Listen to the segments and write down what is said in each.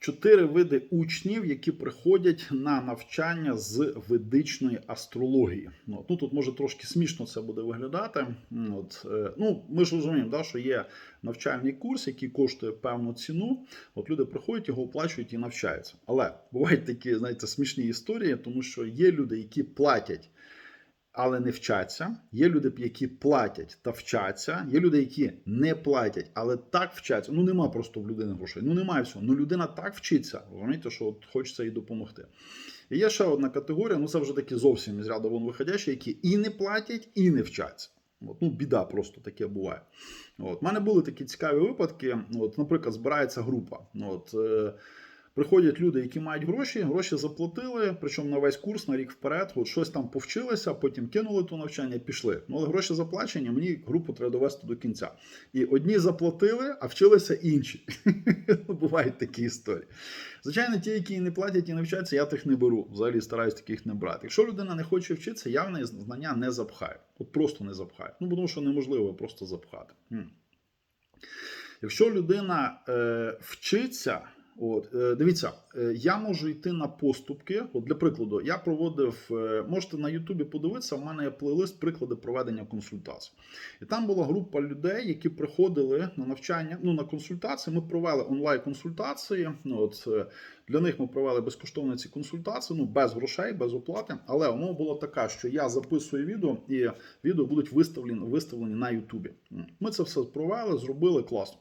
чотири види учнів, які приходять на навчання з ведичної астрології. Ну, ну тут може трошки смішно це буде виглядати. От, е, ну, ми ж розуміємо, да, що є навчальний курс, який коштує певну ціну. От люди приходять, його оплачують і навчаються. Але бувають такі, знаєте, смішні історії, тому що є люди, які платять. Але не вчаться. Є люди, які платять та вчаться. Є люди, які не платять, але так вчаться. Ну нема просто в людини грошей. Ну немає всього. Ну людина так вчиться. Розумієте, що от хочеться їй допомогти. І є ще одна категорія. Ну це вже такі зовсім із ряду вон виходящі, які і не платять, і не вчаться. От, ну, біда просто таке буває. От, У мене були такі цікаві випадки. От, наприклад, збирається група. От, е, Приходять люди, які мають гроші, гроші заплатили, причому на весь курс на рік вперед, от щось там повчилися, потім кинули то навчання, пішли. Ну але гроші заплачені, мені групу треба довести до кінця. І одні заплатили, а вчилися інші. Бувають такі історії. Звичайно, ті, які не платять і не вчаться, я тих не беру. Взагалі стараюсь таких не брати. Якщо людина не хоче вчитися, я в неї знання не запхаю. От просто не запхаю. Ну, тому що неможливо просто запхати. Якщо людина е, вчиться. От, е, дивіться, е, я можу йти на поступки. От для прикладу, я проводив, е, можете на Ютубі подивитися, у мене є плейлист приклади проведення консультацій. І там була група людей, які приходили на навчання, ну на консультації. Ми провели онлайн-консультації. От, для них ми провели безкоштовні ці консультації, ну без грошей, без оплати. Але умова була така, що я записую відео, і відео будуть виставлені, виставлені на Ютубі. Ми це все провели, зробили класно.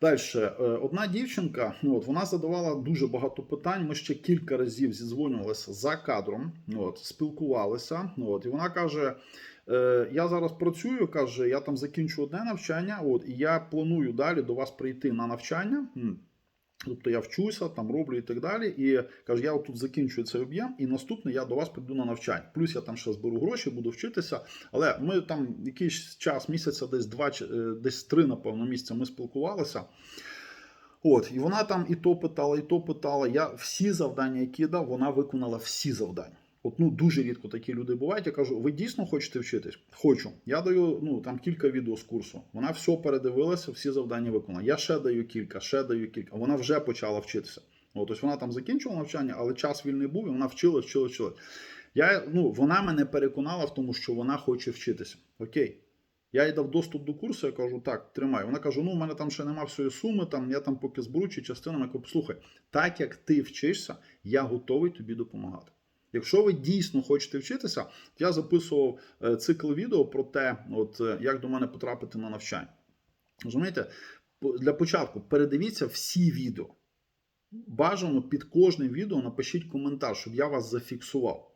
Далі, одна дівчинка, ну от вона задавала дуже багато питань. Ми ще кілька разів зізвонювалися за кадром, ну, от, спілкувалися. Ну, от, і вона каже: е, Я зараз працюю, каже, я там закінчу одне навчання, от, і я планую далі до вас прийти на навчання. Тобто я вчуся, там роблю і так далі. І кажу, я тут закінчую цей об'єм, і наступне я до вас прийду на навчання. Плюс я там ще зберу гроші, буду вчитися. Але ми там якийсь час, місяця, десь два е, десь три, напевно, місяця ми спілкувалися. От, і вона там і то питала, і то питала. Я всі завдання, які дав, вона виконала всі завдання. От ну дуже рідко такі люди бувають. Я кажу, ви дійсно хочете вчитись? Хочу. Я даю ну там кілька відео з курсу. Вона все передивилася, всі завдання виконала. Я ще даю кілька, ще даю кілька. Вона вже почала вчитися. От, ось вона там закінчила навчання, але час вільний був, і вона вчилась, вчилась, вчилась. Я, ну, вона мене переконала в тому, що вона хоче вчитися. Окей. Я їй дав доступ до курсу, я кажу, так, тримай. Вона каже: ну, у мене там ще нема всієї суми, там я там поки зберу чи частинами. Я кажу, слухай, так як ти вчишся, я готовий тобі допомагати. Якщо ви дійсно хочете вчитися, я записував е, цикл відео про те, от е, як до мене потрапити на навчання. Розумієте, для початку передивіться всі відео. Бажано під кожним відео напишіть коментар, щоб я вас зафіксував.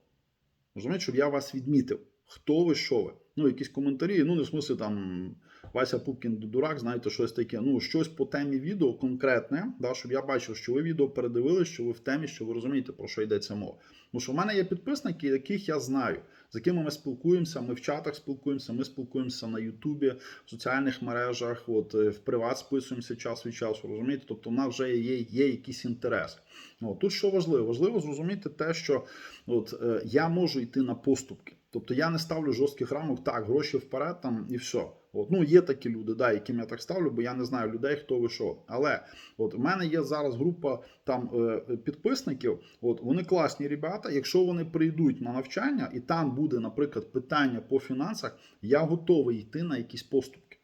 Розумієте, щоб я вас відмітив. Хто ви, що ви? Ну, якісь коментарі, ну, не в смислі там Вася Пупкін дурак, знаєте, щось таке. Ну, щось по темі відео конкретне, да, щоб я бачив, що ви відео передивились, що ви в темі, що ви розумієте, про що йдеться мова. Тому що в мене є підписники, яких я знаю, з якими ми спілкуємося. Ми в чатах спілкуємося, ми спілкуємося на Ютубі, в соціальних мережах, от е, в приват списуємося час від часу. Розумієте? Тобто, в нас вже є, є якісь інтереси. От, тут що важливо? Важливо зрозуміти те, що от, е, я можу йти на поступки. Тобто я не ставлю жорстких рамок, так, гроші вперед там і все. От, ну, є такі люди, да, яким я так ставлю, бо я не знаю людей, хто ви що. Але от в мене є зараз група там е, підписників. От вони класні ребята. Якщо вони прийдуть на навчання, і там буде, наприклад, питання по фінансах, я готовий йти на якісь поступки.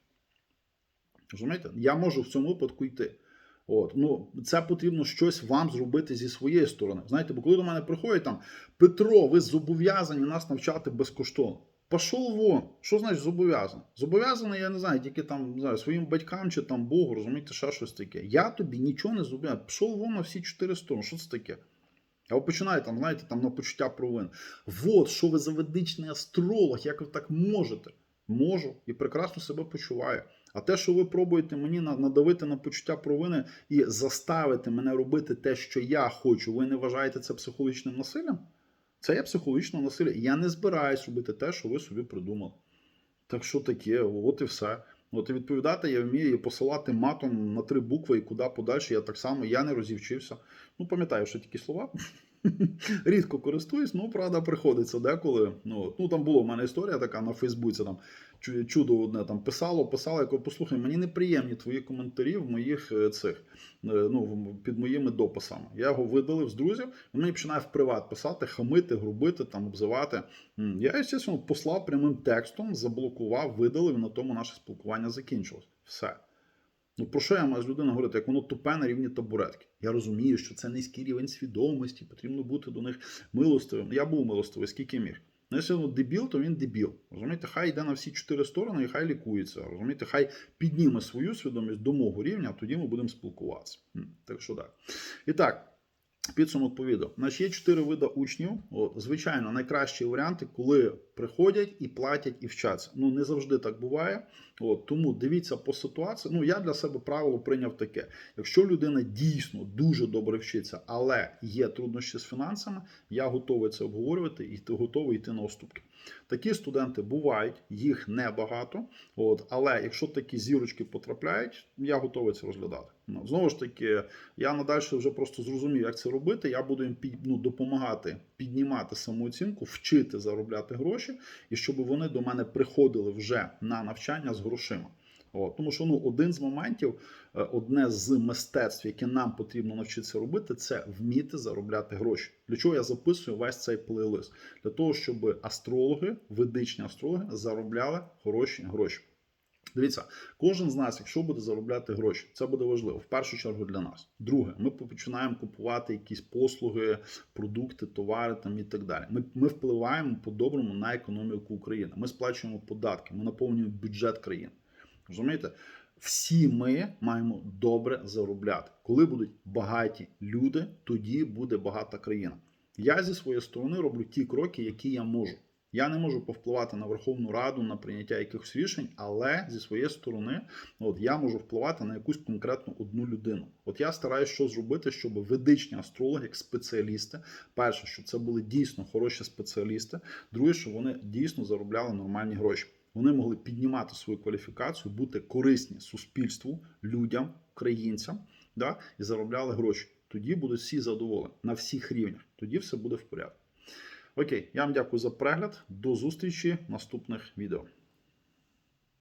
Розумієте? Я можу в цьому випадку йти. От, ну, це потрібно щось вам зробити зі своєї сторони. Знаєте, бо коли до мене приходять там Петро, ви зобов'язані нас навчати безкоштовно. Пішов вон. Що значить зобов'язаний? Зобов'язаний, я не знаю, тільки там не знаю, своїм батькам чи там Богу, розумієте, ще щось таке. Я тобі нічого не зобов'язаний. Пішов вон на всі чотири сторони. Що це таке? А ви починаєте там, знаєте, там на почуття провин. Вот, що ви за ведичний астролог, як ви так можете? Можу і прекрасно себе почуваю. А те, що ви пробуєте мені надавити на почуття провини і заставити мене робити те, що я хочу, ви не вважаєте це психологічним насиллям? Це є психологічне насилля. Я не збираюсь робити те, що ви собі придумали. Так що таке, от і все. От і відповідати я вмію і посилати матом на три букви і куди подальше. Я так само я не розівчився. Ну, пам'ятаю, що такі слова. Рідко користуюсь, ну правда, приходиться деколи. Ну, ну там була в мене історія така на Фейсбуці. Там чу- чудо одне там писало, писало, я кажу, послухай, мені неприємні твої коментарі в моїх е, цих е, ну під моїми дописами. Я його видалив з друзів. Він мені починає в приват писати, хамити, грубити, там обзивати. Я, звісно, послав прямим текстом, заблокував, видалив, на тому наше спілкування закінчилось. Все. Ну про що я маю з людиною говорити, як воно тупе на рівні табуретки? Я розумію, що це низький рівень свідомості, потрібно бути до них милостивим. Я був милостивий, скільки міг. Ну, якщо дебіл, то він дебіл. Розумієте, хай йде на всі чотири сторони і хай лікується. Розумієте, хай підніме свою свідомість до мого рівня, а тоді ми будемо спілкуватися. Так що так. І так. Підсумок по відео. Значить, є чотири види учнів. От, звичайно, найкращі варіанти, коли приходять і платять і вчаться. Ну не завжди так буває. От, тому дивіться по ситуації. Ну я для себе правило прийняв таке: якщо людина дійсно дуже добре вчиться, але є труднощі з фінансами, я готовий це обговорювати і готовий йти на уступки. Такі студенти бувають, їх небагато. От, але якщо такі зірочки потрапляють, я готовий це розглядати. Ну, знову ж таки, я надальше вже просто зрозумів, як це робити. Я буду їм під, ну, допомагати піднімати самооцінку, вчити заробляти гроші, і щоб вони до мене приходили вже на навчання з грошима. От, тому що ну один з моментів, е, одне з мистецтв, яке нам потрібно навчитися робити, це вміти заробляти гроші. Для чого я записую весь цей плейлист? Для того, щоб астрологи, ведичні астрологи, заробляли хороші гроші. Дивіться, кожен з нас, якщо буде заробляти гроші, це буде важливо в першу чергу для нас. Друге, ми починаємо купувати якісь послуги, продукти, товари там і так далі. Ми, ми впливаємо по-доброму на економіку України. Ми сплачуємо податки, ми наповнюємо бюджет країни. Розумієте? Всі ми маємо добре заробляти. Коли будуть багаті люди, тоді буде багата країна. Я зі своєї сторони роблю ті кроки, які я можу. Я не можу повпливати на Верховну Раду на прийняття якихось рішень, але зі своєї сторони, от я можу впливати на якусь конкретну одну людину. От я стараюся що зробити, щоб ведичні астрологи, як спеціалісти, перше, щоб це були дійсно хороші спеціалісти. Друге, щоб вони дійсно заробляли нормальні гроші. Вони могли піднімати свою кваліфікацію, бути корисні суспільству, людям, українцям, да, і заробляли гроші. Тоді будуть всі задоволені на всіх рівнях. Тоді все буде в порядку. Окей, я вам дякую за перегляд. До зустрічі в наступних відео.